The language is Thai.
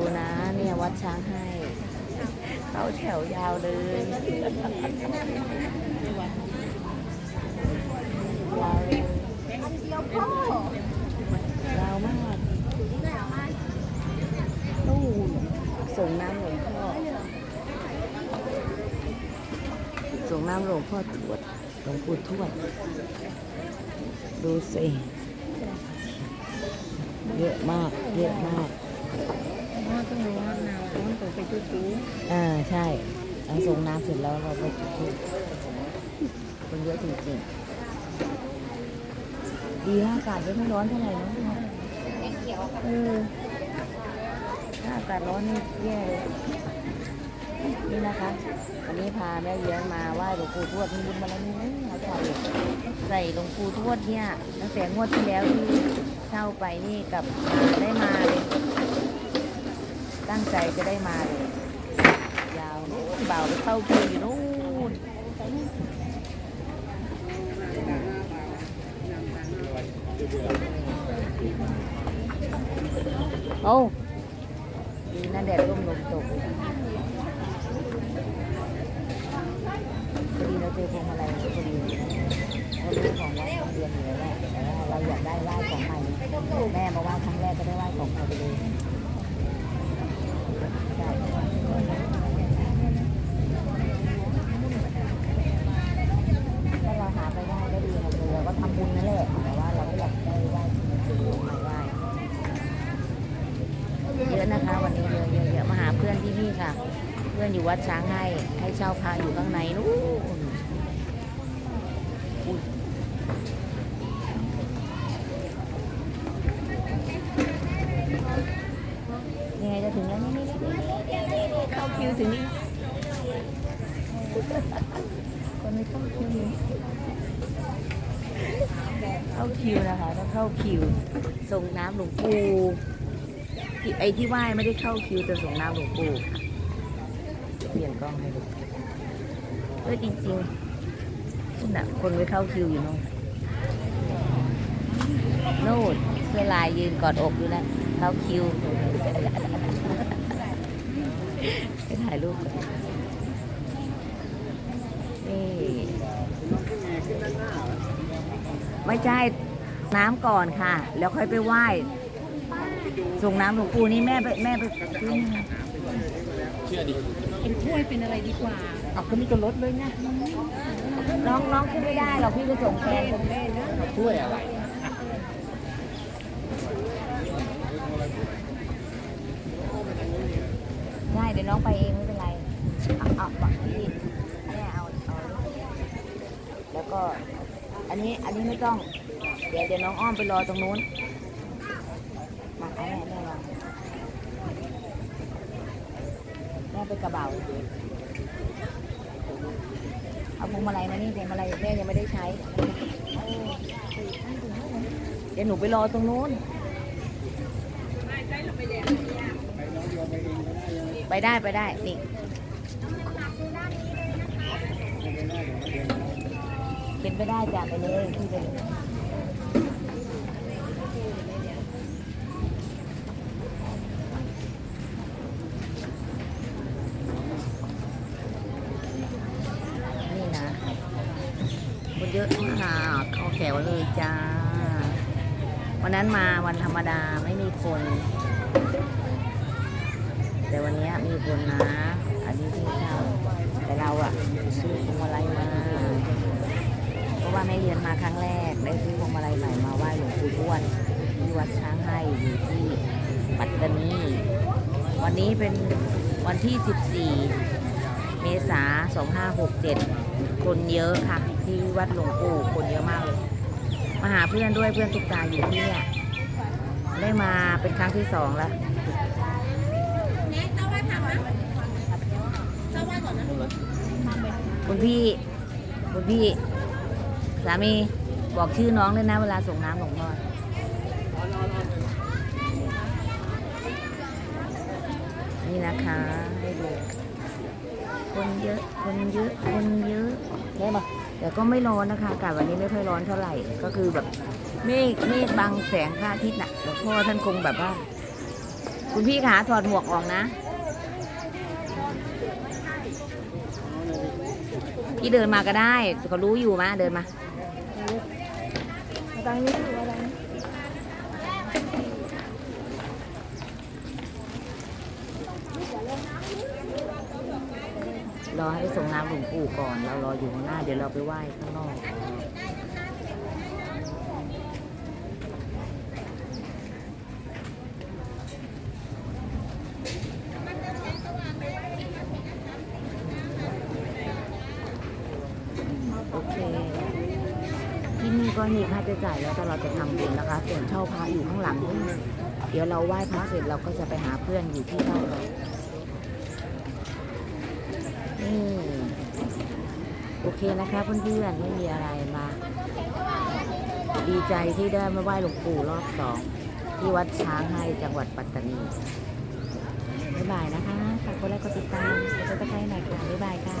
ดูนะ เนี่ยวัดช้างให้ เข้าแถวยาวเลยยาวเลยยาวมากตู้ส่งน้ำหลวงพ่อส่งน้ำหลวงพ่อทวดหลวงปู่ทวด ดูสิ เยอะมาก เยอะมาก ต้องรู้ว่าหนาวต้องตกไปจุดจูอ่าใช่เราส่งน้ำเสร็จแล้วเราไปจุดธูปคนเยอะจริงๆดีนะอากาศไม่ร้อนเท่าไหร่เนอะเออถ้าอากาศร้อนนี่แย่เลยนี่นะคะวันนี้พาแม่เยื้องมาไหว้หลวงปู่ทวดมีบุญมาแล้วนี่เอาใส่ใส่หลวงปู่ทวดเนี่ยตั้งแต่งวดที่แล้วที่เช่าไปนี่กับได้มาเลย ตั้งใจจะได้มาเลยยาวนู่นเบาไปเข้าคิวอยู่นู่นโอ้ดีนะแดดร่มลมตกพอดีเราเจอพวงมาลัยพอดีเรารู้ของวัดของเรียนอยู่แล้วแหละแต่ว่าเราอยากได้ไหว้ของใหม่แม่มาไหว้ครั้งแรกก็ได้ไหว้ของใหม่ไปเลยใช่ ถ้าเราหาไปได้ก็ดีค่ะคือเราก็ทำบุญนั่นแหละแต่ว่าเราก็อยากได้ไหว้ไม่ได้เยอะนะคะ วันนี้เยอะเยอะเยอะมาหาเพื่อนที่นี่ ค่ะ เพื่อนอยู่วัดช้างให้ให้เช่าพระอยู่ข้างในนู้นยังไงจะถึงแล้วนี่นี่นี่เข้าคิวถึงนี่คนไม่เข้าคิวเข้าคิวนะคะต้องเข้าคิวส่งน้ำหลวงปู่ไอ้ที่ไหว้ไม่ได้เข้าคิวแต่ส่งน้ำหลวงปู่เป ล้องให้ดูเออจริงๆนู่นน่ะคนไม่เข้าคิวอยู่น่นโน่นเสื้อลายยืนกอดอกอยู่นะเข้าคิวไปถ่ายรูปก่อนนี่ไม่ใช่น้ำก่อนค่ะ แล้วค่อยไปไหว้ส่งน้ำหลวงปู่นี่แม่ไปแม่ไปซื้ อนี่นะเป็นถ้วยเป็นอะไรดีกว่าเอาก็มีกระรถเลยไงน้องน้องขึ้นไม่ได้หรอกพี่ไปส่งแทนช่วยอะไรได้เดี๋ยวน้องไปเองไม่เป็นไรเอาเอาเอาพี่แม่เอาเอาแล้วก็ อันนี้อันนี้ไม่ต้อง เดี๋ยวเดี๋ยวน้องอ้อมไปรอตรงนู้นมาเอาแม่แม่วางแม่ ไปกระเป๋าเอาพวงมาลัยมานี่พวงมาลัยแม่ยังไม่ได้ใช้ เดี๋ยวหนูไปรอตรงนู้น ไปได้ไปได้ นี่เป็นไปได้จ้ะไปเลยพี่ไปเลยนี่นะคน เยอะมากเข้าแถวเลยจ้า วันนั้นมาวันธรรมดาไม่มีคน แต่วันนี้มีคนนะ อันนี้ที่เช่าแต่เราอะซื้อพวงมาลัยมา เพราะว่าแม่เยือนมาครั้งแรกได้ซื้อพวงมาลัยใหม่มาไหว้หลวงปู่ทวดที่วัดช้างให้อยู่ที่ปัตตานีวันนี้เป็นวันที่ 14 เมษา2567 คนเยอะค่ะ ที่วัดหลวงปู่คนเยอะมากเลย มาหาเพื่อนด้วยเพื่อนตุกตาอยู่ที่เนี่ยได้มาเป็นครั้งที่สองแล้วคุณพี่คุณพี่ สามีบอกชื่อน้องด้วยนะเวลาส่งน้ำหลวงพ่อนี่นะคะให้ดู คนเยอะ คนเยอะ คนเยอะใช่ปะแต่ก็ไม่ร้อนนะคะอากาศวันนี้ไม่ค่อยร้อนเท่าไหร่ ก็คือแบบเมฆเมฆบังแสงพระอาทิตย์น่ะหลวงพ่อท่านคงแบบว่าคคุณพี่ขาถอดหมวกออกนะ พี่เดินมาก็ได้เขารู้อยู่มาเดินมา เอให้ส่งน้ำหลวงปู่ก่อน เรารออยู่ข้างหน้า เดี๋ยวเราไปไหว้ข้างนอกโอเค ที่นี่ก็มีค่าใช้จ่ายแล้วแต่เราจะทำบุญนะคะ ส่วนเช่าพระอยู่ข้างหลังนู่เดี๋ยวเราไหว้พระเสร็จเราก็จะไปหาเพื่อนอยู่ที่เช่าเรา นี่โอเคนะคะเพื่อนๆไม่มีอะไรมา ดีใจที่ได้มาไหว้หลวงปู่รอบสองที่วัดช้างให้จังหวัดปัตตานีบ๊ายบายนะคะฝากกดไลค์กดติดตามกดติดตามหน่อยค่ะบ๊ายบายค่ะ